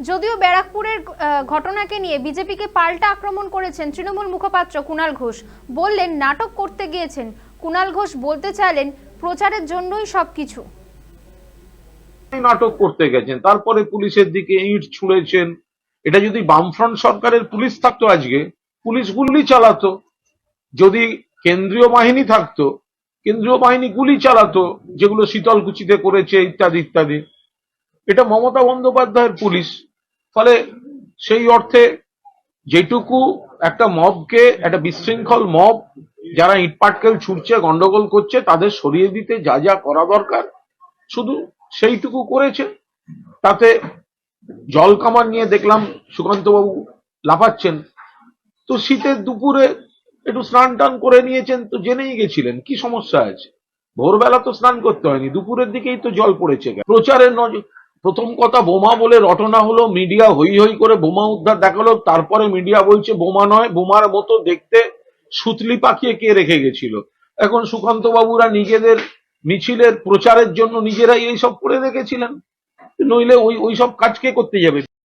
যদিও ব্যারাকপুরের ঘটনাকে নিয়ে বিজেপিকে পাল্টা আক্রমণ করেছেন তৃণমূল মুখপাত্র কুণাল ঘোষ। বললেন, নাটক করতে গিয়েছেন। কুণাল ঘোষ বলতে চাইলেন, প্রচারের জন্যই সবকিছু। নাটক করতে গেছেন, তারপরে পুলিশের দিকে ইট ছুঁড়েছেন। এটা যদি বামফ্রন্ট সরকারের পুলিশ থাকতো আজকে, পুলিশ গুলি চালাতো। যদি কেন্দ্রীয় বাহিনী থাকতো, কেন্দ্রীয় বাহিনী গুলি চালাতো, যেগুলো শীতলকুচিতে করেছে, ইত্যাদি ইত্যাদি। এটা মমতা বন্দ্যোপাধ্যায়ের পুলিশ। ফলে সেই অর্থে যেটুকু একটা মবকে, একটা বিশৃঙ্খল মব, যারা ইটপাটকেল ছুটছে গন্ডগোল করছে, তাদের সরিয়ে দিতে যা যা করা দরকার, শুধু সেইটুকু করেছে। তাতে জল কামান নিয়ে দেখলাম সুকান্তবাবু লাফাচ্ছেন। তো শীতের দুপুরে একটু স্নান টান করে নিয়েছেন, তো জেনেই গেছিলেন, কি সমস্যা আছে? ভোরবেলা তো স্নান করতে হয়নি, দুপুরের দিকেই তো জল পড়েছে। প্রচারের নজর প্রথম কথা বোমা বলে রটনা হলো মিডিয়া হই হই করে বোমা উদ্ধার দেখাল, তারপরে মিডিয়া বলছে বোমা নয়, বোমার মতো দেখতে সুতলি পাখিয়ে কে রেখে গেছিল? এখন সুকান্ত বাবুরা নিজেদের মিছিলের প্রচারের জন্য নিজেরাই এইসব করে রেখেছিলেন। নইলে ওই ওই সব কাজ কে করতে যাবে?